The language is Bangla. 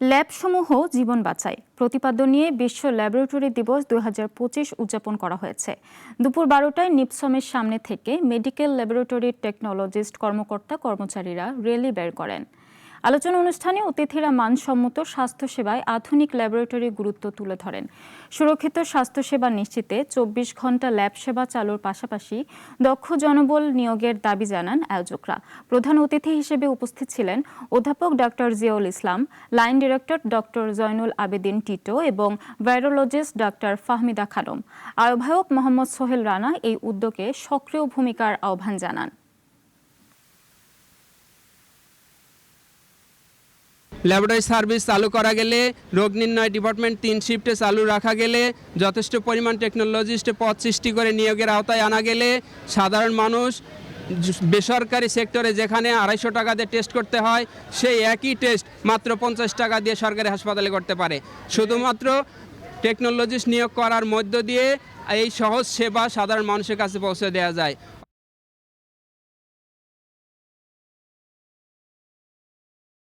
ল্যাবসমূহ জীবন বাঁচায়। প্রতিপাদ্য নিয়ে বিশ্ব ল্যাবরেটরি দিবস দু হাজার পঁচিশ উদযাপন করা হয়েছে। দুপুর বারোটায় নিপসমের সামনে থেকে মেডিকেল ল্যাবরেটরির টেকনোলজিস্ট কর্মকর্তা কর্মচারীরা র্যালি বের করেন। আলোচনা অনুষ্ঠানে অতিথিরা মানসম্মত স্বাস্থ্যসেবায় আধুনিক ল্যাবরেটরির গুরুত্ব তুলে ধরেন। সুরক্ষিত স্বাস্থ্যসেবা নিশ্চিতে চব্বিশ ঘণ্টা ল্যাব সেবা চালুর পাশাপাশি দক্ষ জনবল নিয়োগের দাবি জানান আয়োজকরা। প্রধান অতিথি হিসেবে উপস্থিত ছিলেন অধ্যাপক doctor Ziaul Islam, line director doctor Zainul Abedin Tito এবং ভাইরোলজিস্ট ডক্টর ফাহমিদা খানম। আহ্বায়ক মোহাম্মদ সোহেল রানা এই উদ্যোগে সক্রিয় ভূমিকার আহ্বান জানান। ল্যাবরেটরি সার্ভিস চালু করা গেলে রোগ নির্ণয় ডিপার্টমেন্ট তিন শিফটে চালু রাখা গেলে যথেষ্ট পরিমাণ টেকনোলজিস্টে পদ সৃষ্টি করে নিয়োগের আওতায় আনা গেলে সাধারণ মানুষ বেসরকারি সেক্টরে যেখানে আড়াইশো টাকা দিয়ে টেস্ট করতে হয়, সেই একই টেস্ট মাত্র পঞ্চাশ টাকা দিয়ে সরকারি হাসপাতালে করতে পারে। শুধুমাত্র টেকনোলজিস্ট নিয়োগ করার মধ্য দিয়ে এই সহজ সেবা সাধারণ মানুষের কাছে পৌঁছে দেওয়া যায়।